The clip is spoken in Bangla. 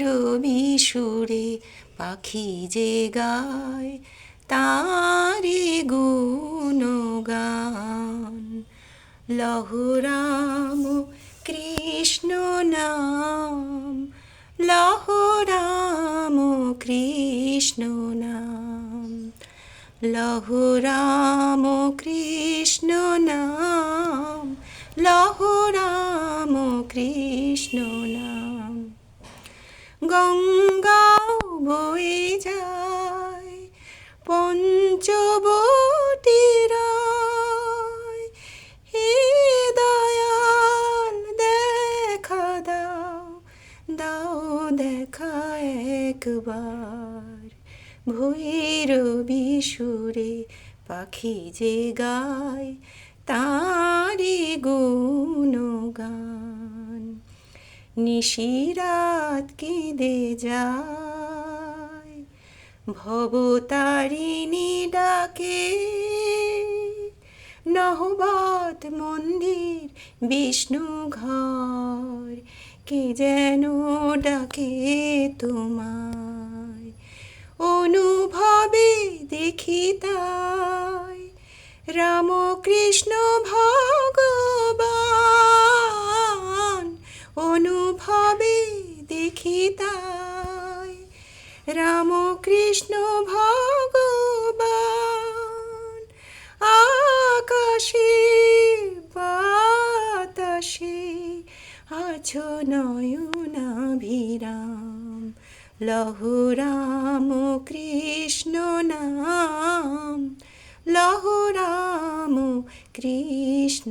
রবি সুরে পাখি যে গায় তারে গুণগান। লহরাম কৃষ্ণ নাম লহরাম কৃষ্ণ নাম। লহরাম কৃষ্ণ নাম লহরাম কৃষ্ণ গঙ্গা বয়ে যায় পঞ্চবতীর হে দয়াল, দেখা দাও দাও দেখা একবার। ভৈরবী সুরে পাখি যে গায় তারি নিশিরাত কেঁদে যায়। ভবতারিণী ডাকে, নহবত মন্দির, বিষ্ণু ঘর, কে যেন ডাকে তোমায়। অনুভবে দেখি তাই, রামকৃষ্ণ ভগবান তাই রামকৃষ্ণ ভগবান আকাশে বাতাসে আছো নয়নাভিরাম। লহরাম কৃষ্ণ নাম লহরাম কৃষ্ণ